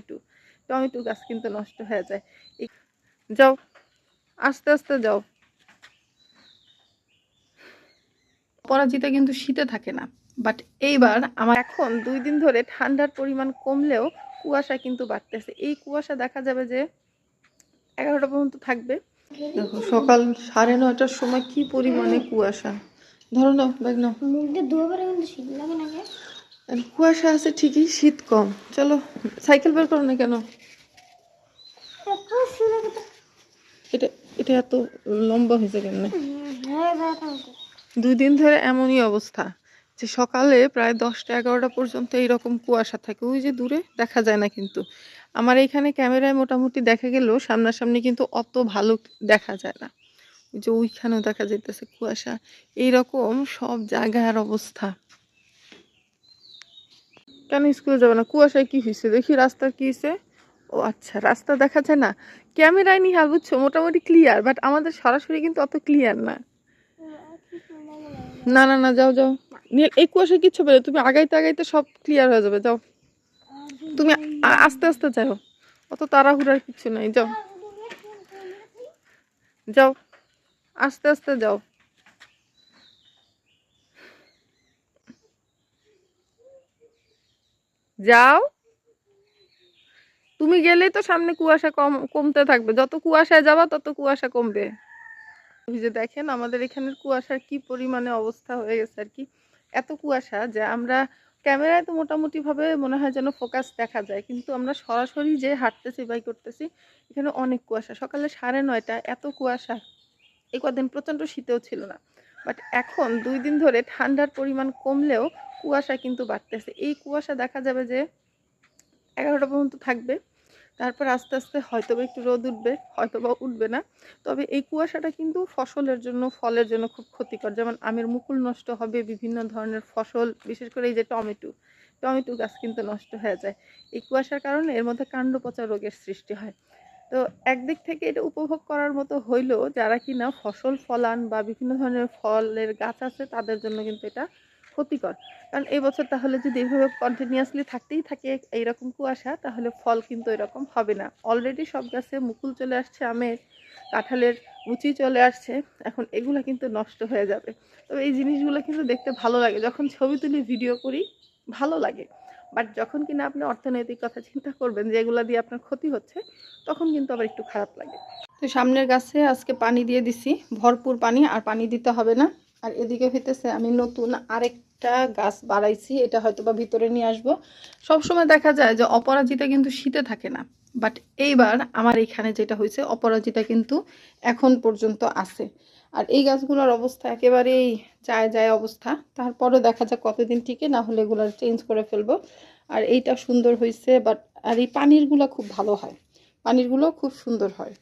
Tomato. Tomato গাছ কিন্তু নষ্ট হয়ে যায়। যাও আস্তে আস্তে যাও। পরাজিতা কিন্তু শীতে থাকে না বাট এইবার আমার এখন দুই দিন ধরে ঠান্ডার পরিমাণ কমলেও কুয়াশা কিন্তু বাড়তেছে। এই কুয়াশা দেখা যাবে যে এগারোটা পর্যন্ত থাকবে। দেখো সকাল সাড়ে নয়টার সময় কি পরিমাণে কুয়াশা। ধরো না ব্যাগ নাও। মুখটা কিন্তু শীত লাগে না কুয়াশা আছে ঠিকই, শীত কম। চলো, সাইকেল বের করো না কেন। এটা এটা এত লম্বা হয়েছে কেন। দুই দিন ধরে এমনই অবস্থা যে সকালে প্রায় দশটা এগারোটা পর্যন্ত এইরকম কুয়াশা থাকে। ওই যে দূরে দেখা যায় না কিন্তু। আমার এইখানে ক্যামেরায় মোটামুটি দেখা গেলেও সামনাসামনি কিন্তু অত ভালো দেখা যায় না। ওই যে ওইখানেও দেখা যাইতেছে কুয়াশা। এইরকম সব জায়গার অবস্থা। কেন স্কুলে যাবে না? কুয়াশায় কি হয়েছে? দেখি রাস্তা কি হয়েছে। ও আচ্ছা রাস্তা দেখা যায় না। ক্যামেরায় নিহাল, বুঝছ? মোটামুটি ক্লিয়ার বাট আমাদের সরাসরি কিন্তু অত ক্লিয়ার না। না না না, যাও যাও। নীল, এই কুয়াশায় কিচ্ছু পেলে তুমি আগাইতে আগাইতে সব ক্লিয়ার হয়ে যাবে। যাও। তুমি আস্তে আস্তে যাও। অত তাড়াহুড়ার কিছু নাই। যাও। যাও। আস্তে আস্তে যাও। যাও। তুমি গেলেই তো সামনে কুয়াশা কম, কমতে থাকবে। যত কুয়াশায় যাবা, তত কুয়াশা কমবে। যে দেখেন, আমাদের এখানের কুয়াশার কি পরিমাণে অবস্থা হয়ে গেছে আর কি। এত কুয়াশা যে আমরা ক্যামেরায় তো মোটামুটি ভাবে মনে হয় যেন ফোকাস দেখা যায়। কিন্তু আমরা সরাসরি যে হাঁটতেছি বাই করতেছি, এখানে অনেক কুয়াশা। সকালে সাড়ে নয়টা এত কুয়াশা। এই কদিন প্রচণ্ড শীতেও ছিল না। বাট এখন দুই দিন ধরে ঠান্ডার পরিমাণ কমলেও কুয়াশা কিন্তু বাড়তেছে। এই কুয়াশা দেখা যাবে যে এগারোটা পর্যন্ত থাকবে। তারপর আস্তে আস্তে হয়তো বা একটু রোদ উঠবে হয়তো বা উঠবে না। তবে এই কুয়াশাটা কিন্তু ফসলের জন্য, ফলের জন্য খুব ক্ষতিকর। যেমন আমের মুকুল নষ্ট হবে, বিভিন্ন ধরনের ফসল, বিশেষ করে এই যে টমেটো টমেটো গাছ কিন্তু নষ্ট হয়ে যায়। এই কুয়াশার কারণে এর মধ্যে কাণ্ড পচা রোগের সৃষ্টি হয়। তো একদিক থেকে এটা উপভোগ করার মতো হইলেও যারা কিনা ফসল ফলান বা বিভিন্ন ধরনের ফলের গাছ আছে, তাদের জন্য কিন্তু এটা ক্ষতিকর। কারণ এই বছর তাহলে যদি এইভাবে কন্টিনিউয়াসলি থাকতেই থাকে এইরকম কুয়াশা, তাহলে ফল কিন্তু এরকম হবে না। অলরেডি সব গাছে মুকুল চলে আসছে, আমের কাঁঠালের মুচি চলে আসছে, এখন এগুলো কিন্তু নষ্ট হয়ে যাবে। তবে এই জিনিসগুলো কিন্তু দেখতে ভালো লাগে। যখন ছবি তুলি ভিডিও করি, ভালো লাগে। বাট যখন কিনা আপনি অর্থনৈতিক কথা চিন্তা করবেন যে এগুলো দিয়ে আপনার ক্ষতি হচ্ছে, তখন কিন্তু আবার একটু খারাপ লাগে। তো সামনের গাছে আজকে পানি দিয়ে দিছি, ভরপুর পানি, আর পানি দিতে হবে না। আর এদিকে হইতেছে আমি নতুন আরেকটা গাছ বাড়াইছি, এটা হয়তো বা ভিতরে নিয়ে আসব। সবসময় দেখা যায় যে অপরাজিতা কিন্তু শীতে থাকে না বাট এইবার আমার এখানে যেটা হয়েছে অপরাজিতা কিন্তু এখন পর্যন্ত আছে। আর এই গাছগুলোর অবস্থা একেবারেই যায় যায় অবস্থা, তারপরও দেখা যাক কতদিন টিকে, না হলে এগুলো চেঞ্জ করে ফেলব। আর এইটা সুন্দর হয়েছে বাট আর এই পানিরগুলো খুব ভালো হয় পানিরগুলো খুব সুন্দর হয়।